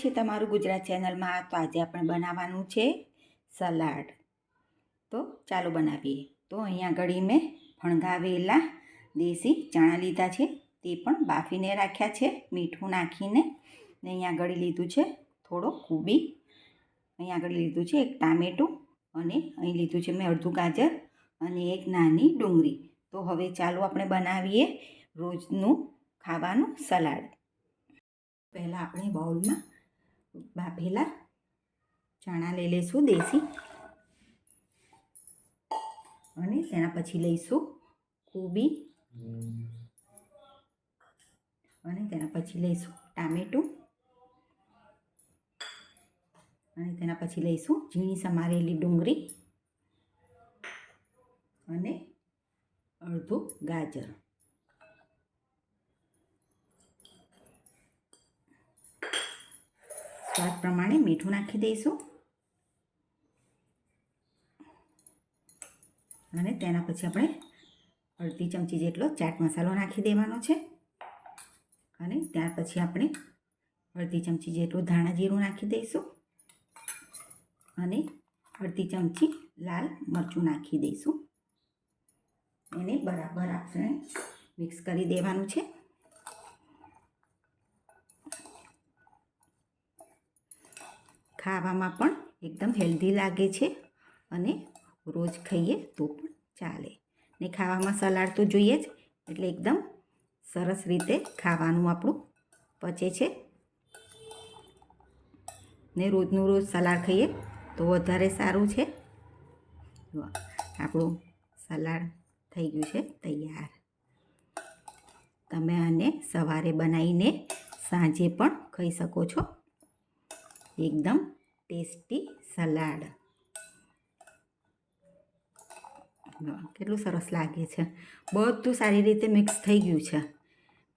છે તમારું ગુજરાત ચેનલમાં, તો આજે આપણે બનાવવાનું છે સલાડ. તો ચાલો બનાવીએ. તો અહીંયા આગળ મેં ફણગાવેલા દેશી ચણા લીધા છે. તે પણ બાફીને રાખ્યા છે, મીઠું નાખીને. ને અહીંયા આગળ લીધું છે થોડો કુબી. અહીંયા આગળ લીધું છે એક ટામેટું અને અહીં લીધું છે મેં અડધું ગાજર અને એક નાની ડુંગળી. તો હવે ચાલો આપણે બનાવીએ રોજનું ખાવાનું સલાડ. પહેલાં આપણે બાઉલમાં બાફેલા. ચણા લઈ લઈશું દેશી. અને તેના પછી લઈશું કોબી. અને તેના પછી લઈશું ટામેટું. અને તેના પછી લઈશું ઝીણી સમારેલી ડુંગળી. અને અડધું ગાજર. સ્વાદ પ્રમાણે મીઠું નાખી દઈશું. અને તેના પછી આપણે અડધી ચમચી જેટલો ચાટ મસાલો નાખી દેવાનો છે. અને ત્યાર પછી આપણે અડધી ચમચી જેટલું ધાણા જીરું નાખી દઈશું. અને અડધી ચમચી લાલ મરચું નાખી દઈશું. એને બરાબર આપણે મિક્સ કરી દેવાનું છે. ખાવામાં પણ એકદમ હેલ્ધી લાગે છે અને રોજ ખાઈએ તો પણ ચાલે. ને ખાવામાં સલાડ તો જોઈએ જ, એટલે એકદમ સરસ રીતે ખાવાનું આપણું પચે છે. ને રોજનું રોજ સલાડ ખાઈએ તો વધારે સારું છે. આપણું સલાડ થઈ ગયું છે તૈયાર. તમે આને સવારે બનાવીને સાંજે પણ ખાઈ શકો છો. એકદમ ટેસ્ટી સલાડ કેટલું સરસ લાગે છે. બધું સારી રીતે મિક્સ થઈ ગયું છે.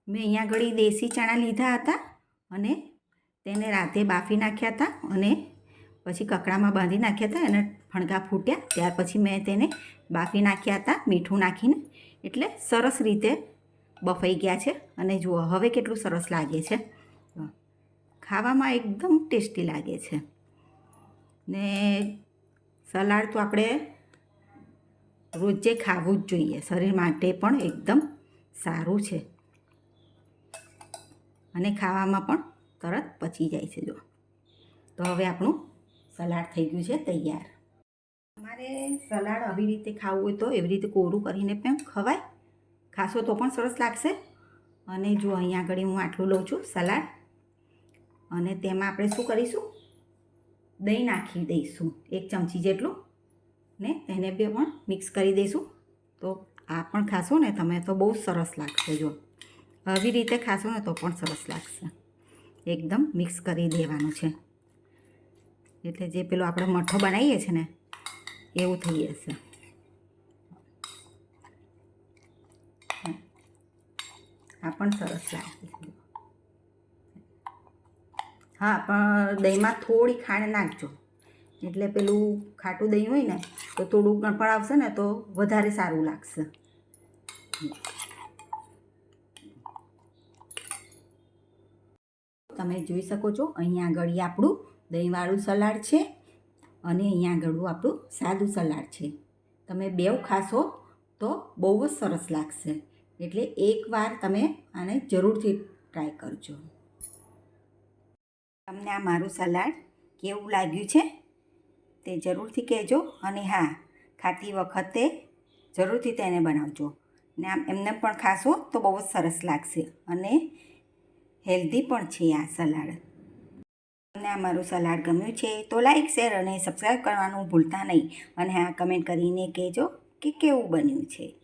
મેં અહીંયા ઘડી દેશી ચણા લીધા હતા અને તેને રાતે બાફી નાખ્યા હતા અને પછી કકડામાં બાંધી નાખ્યા હતા અને ફણગા ફૂટ્યા. ત્યાર પછી મેં તેને બાફી નાખ્યા હતા, મીઠું નાખીને. એટલે સરસ રીતે બફાઈ ગયા છે. અને જુઓ, હવે કેટલું સરસ લાગે છે. ખાવામાં એકદમ ટેસ્ટી લાગે છે. ને સલાડ તો આપણે રોજે ખાવું જ જોઈએ. શરીર માટે પણ એકદમ સારું છે. અને ખાવામાં પણ તરત પચી જાય છે, જો. તો હવે આપણું સલાડ થઈ ગયું છે તૈયાર. તમારે સલાડ આવી રીતે ખાવું હોય તો એવી રીતે કોરું કરીને પણ ખવાય. ખાશો તો પણ સરસ લાગશે. અને જો અહીંયા આગળ હું આટલું લઉં છું સલાડ અને તેમાં આપણે શું કરીશું? દહીં નાખી દઈશું, એક ચમચી જેટલું. ને એને બે પણ મિક્સ કરી દઈશું. તો આ પણ ખાશો ને તમે તો બહુ સરસ લાગશે જો. આવી રીતે ખાશો ને તો પણ સરસ લાગશે. એકદમ મિક્સ કરી દેવાનું છે. એટલે જે પેલો આપણે મઠો બનાવીએ છીએ ને, એવું થઈ જશે. આ પણ સરસ લાગે છે હા, પણ દહીંમાં થોડી ખાંડ નાખજો. એટલે પેલું ખાટું દહીં હોય ને, તો થોડું ગણપણ આવશે ને, તો વધારે સારું લાગશે. તમે જોઈ શકો છો, અહીંયા આગળ આપણું દહીંવાળું સલાડ છે અને અહીંયા આગળ આપણું સાદું સલાડ છે. તમે બેવ ખાશો તો બહુ જ સરસ લાગશે. એટલે એકવાર તમે આને જરૂરથી ટ્રાય કરજો. તમને આ મારું સલાડ કેવું લાગ્યું છે તે જરૂરથી કહેજો અને હા, ખાતી વખતે જરૂરથી તેને બનાવજો. ને આમ એમને પણ ખાશો તો બહુ જ સરસ લાગશે અને હેલ્ધી પણ છે આ સલાડ. તમને આ મારું સલાડ ગમ્યું છે તો લાઈક, શેર અને સબસ્ક્રાઈબ કરવાનું ભૂલતા નહીં. અને હા, કમેન્ટ કરીને કહેજો કે કેવું બન્યું છે.